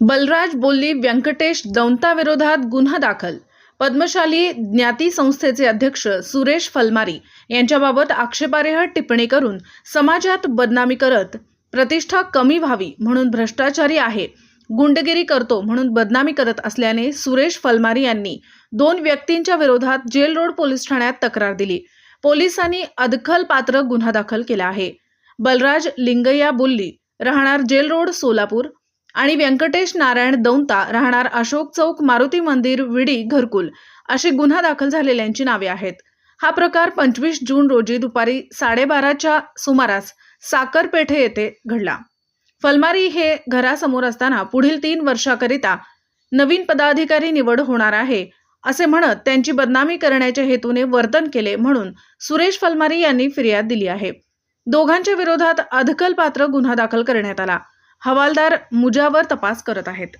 बलराज बोल्ली व्यंकटेश दौंताविरोधात गुन्हा दाखल. पद्मशाली ज्ञाती संस्थेचे अध्यक्ष सुरेश फलमारी यांच्याबाबत आक्षेपार्ह टिप्पणी करून समाजात बदनामी करत प्रतिष्ठा कमी व्हावी म्हणून भ्रष्टाचारी आहे गुंडगिरी करतो म्हणून बदनामी करत असल्याने सुरेश फलमारी यांनी दोन व्यक्तींच्या विरोधात जेल रोड पोलीस ठाण्यात तक्रार दिली. पोलिसांनी अदखल पात्र गुन्हा दाखल केला आहे. बलराज लिंगय्या बुल्ली राहणार जेल रोड सोलापूर आणि व्यंकटेश नारायण दौंता राहणार अशोक चौक मारुती मंदिर विडी घरकुल अशी गुन्हा दाखल झालेल्यांची नावे आहेत. हा प्रकार पंचवीस जून रोजी दुपारी साडेबाराच्या सुमारास साखरपेठे येथे घडला. फलमारी हे घरासमोर असताना पुढील तीन वर्षाकरिता नवीन पदाधिकारी निवड होणार आहे असे म्हणत त्यांची बदनामी करण्याच्या हेतूने वर्तन केले म्हणून सुरेश फलमारी यांनी फिर्याद दिली आहे. दोघांच्या विरोधात अदखल पात्र गुन्हा दाखल करण्यात आला. हवालदार मुजावर तपास करत आहेत.